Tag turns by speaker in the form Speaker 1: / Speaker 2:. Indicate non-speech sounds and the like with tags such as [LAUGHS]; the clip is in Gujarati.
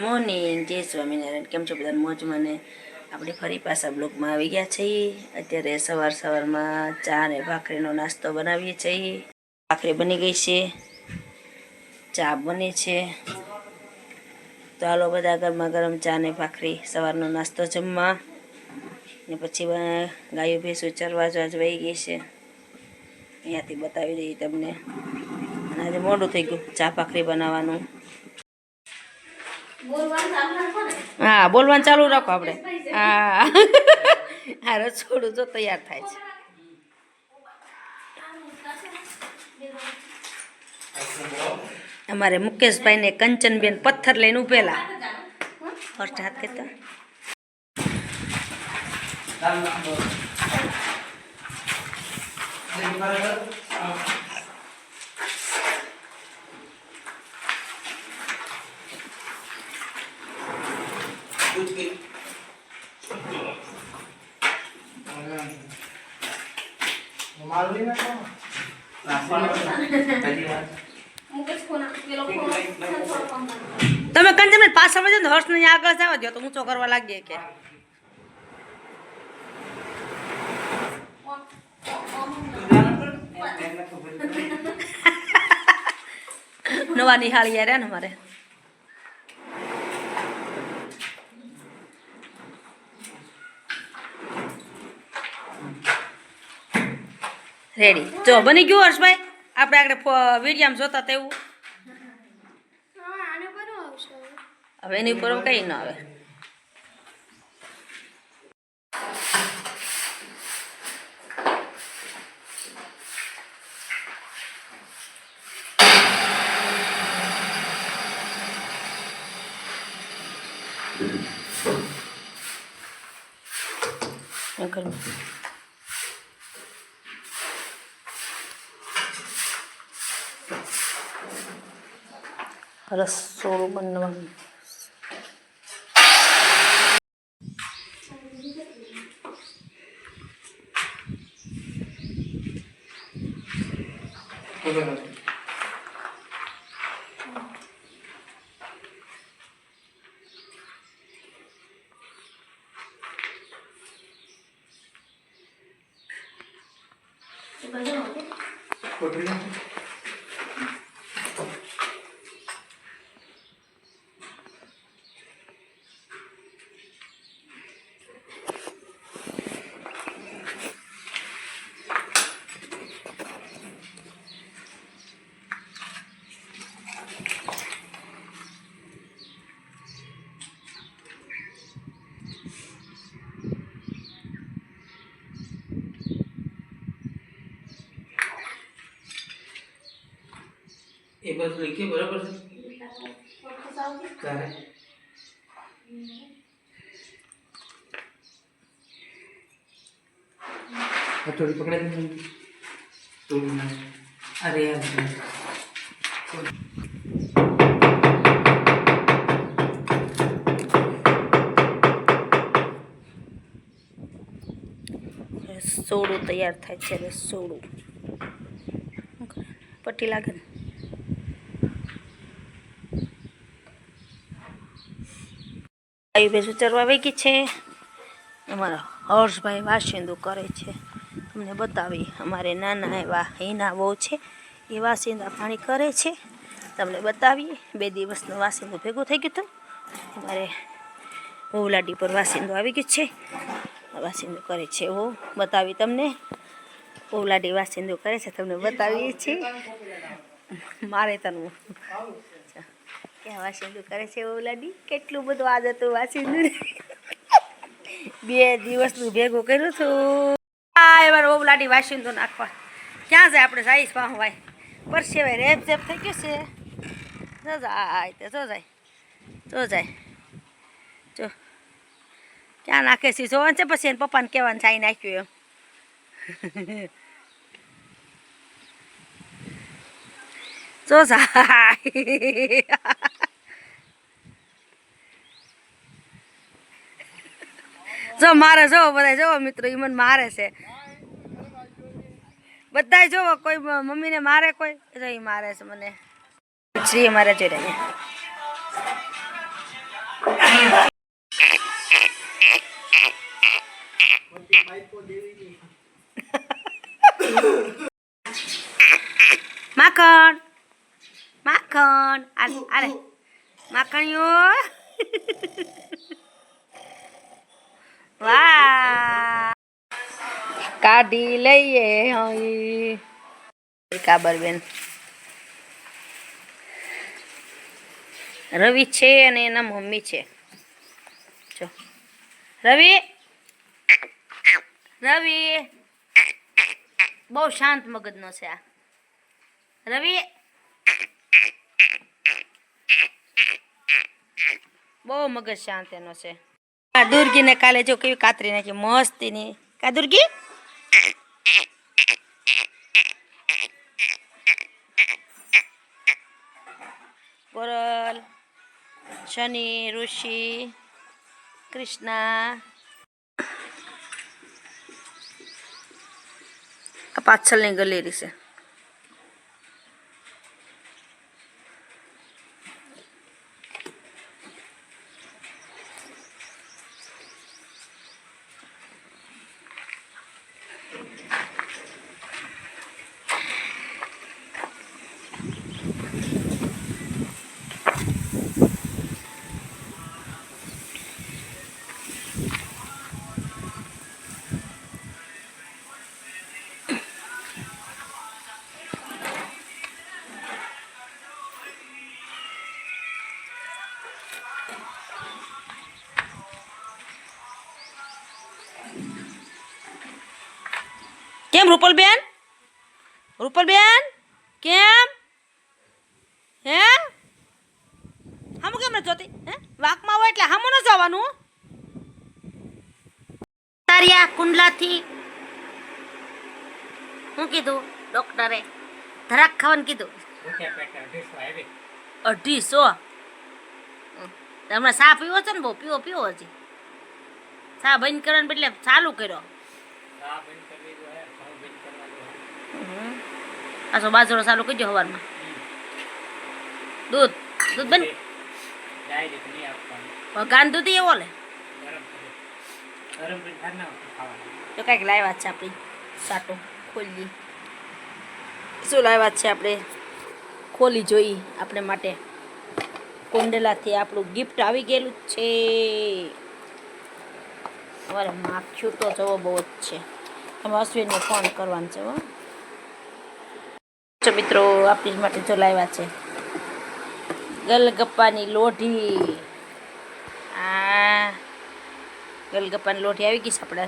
Speaker 1: મોર્નિંગ જય સ્વામિનારાયણ કેમ છો? બધા મોજમાં ને આપણે ફરી પાછા બ્લોકમાં આવી ગયા છીએ. અત્યારે સવાર સવારમાં ચા ને ભાખરીનો નાસ્તો બનાવીએ છીએ. ભાખરી બની ગઈ છે. ચા બને છે. તો હાલો બધા ગરમા ગરમ ચા ને ભાખરી સવારનો નાસ્તો જમવા. ને પછી ગાયો ભેંસો ચરવા જ વહી ગઈ છે. અહીંયાથી બતાવી દઈએ તમને. અને આજે મોડું થઈ ગયું ચા ભાખરી બનાવવાનું. હા બોલવાનું ચાલુ રાખો આપણે. હા. આ રસોડું જો તૈયાર થાય છે. અમારે મુકેશભાઈ ને કંચનબેન પથ્થર લઈને ઉભેલા. ફર્સ્ટ હાથ કહેતા તમે કંચનબેન પાસ સમજો ને હર્ષને નહીં આગળ જવા દો તો ઊંચો કરવા લાગીએ કે. [LAUGHS] નવા નિહાળી યાર ને અમારે. રેડી. જો, બની ગયું હર્ષભાઈ? આપણે આગળ વિડીયામાં જોતા તેવું. હવે એની ઉપર કઈ ના આવે. કરું. રસોડું બનવાનું
Speaker 2: એ બધું લખીએ બરાબર છે? તારે હથોડી પકડાઈ દે તોડી નાખ અરે યાર
Speaker 1: રસોડું તૈયાર થાય છે સોડું. પટ્ટી લાગે ને? ગાયું ભેંસું ચરવા વેગી છે. અમારા હર્ષભાઈ વાસિંદુ કરે છે. તમને બતાવી, અમારે નાના એવા હિના બહુ છે. એ વાસિંદા પાણી કરે છે. તમને બતાવીએ, બે દિવસનું વાસિંદુ ભેગું થઈ ગયું હતું. અમારે ઓવલાડી પર વાસિંદુ આવી ગયું છે. વાસિંદુ કરે છે એવો બતાવી તમને. ઓવલાડી વાસિંદુ કરે છે, તમને બતાવીએ છીએ. મારે તનું ક્યાં વાસિંદુ કરે છે ઓલાડી કેટલું બધું આજ હતું વાસિંદુ બે દિવસનું ભેગું કર્યું હતું. આ એবার ઓલાડી વાસિંદુ નાખવા. ક્યાં જાય આપણે? જઈશ પાહું ભાઈ પરસે ભાઈ રેપ જેપ થઈ ગયું છે. જો જાય તે, જો જાય. જો જાય. જો. ક્યાં નાખે છે? જોવાનું છે પછી એને પપ્પાને કહેવાનું ચાઈ નાખ્યું એમ. [LAUGHS] જો જાય. જો મારે જો બધા જોવો મિત્રો ઈમન મને મારે છે. બધા જોવો, કોઈ મમ્મીને મારે કોઈ? જો એ મારે છે મને. શ્રી મારે જોઈ રહ્યા માખણ. માખણ આરે માખણીઓ. વાહ. કાઢી લઈએ અહીં. કાબરબેન રવિ છે અને એના મમ્મી છે. જો. રવિ? રવિ? બહુ શાંત મગજનો છે આ. રવિ? બહુ મગજ શાંત એનો છે. દુર્ગીને કાલે જો કેવી કાતરી નાખી, મસ્તીની. કા દુર્ગી? કોરલ શનિ, ઋષિ, કૃષ્ણા. આ પાછળની ગલેરી છે. કેમ રૂપલબેન? રૂપલબેન? કેમ? હે? હામો કેમ નથી જોતી? હે? વાકમાં હોય એટલે હામો ન જવાનું? તારિયા કુંડલાથી. શું કીધું? ડોક્ટરે ધરાક ખાવાનું કીધું?
Speaker 2: અઢીસો.
Speaker 1: હમણાં ચા પીવો છે ને બહુ? પીવો પીવો હજી. સા બંધ કરવાનું એટલે ચાલુ કર્યો.
Speaker 2: હે.
Speaker 1: પાછો બાજરો ચાલુ કરજો સવારમાં દૂધ દૂધ બંધ ભગવાન દૂધ એવો લે. તો કાંઈક લાવ્યા છે આપણી સાટો ખોલી શું લાવ્યા છે આપણે? ખોલી જોઈ આપણે માટે. કુંડલાથી આપણું ગિફ્ટ આવી ગયેલું છે. અમારે માખ્યું તો જવો બહુ જ છે. અમે અશ્વિનને ફોન કરવાનો છે, હો. મિત્રો, આપણી માટે જો લાવ્યા છે. ગલગપ્પાની લોઢી. આ ગલગપ્પાની લોઢી આવી ગઈ છે આપણા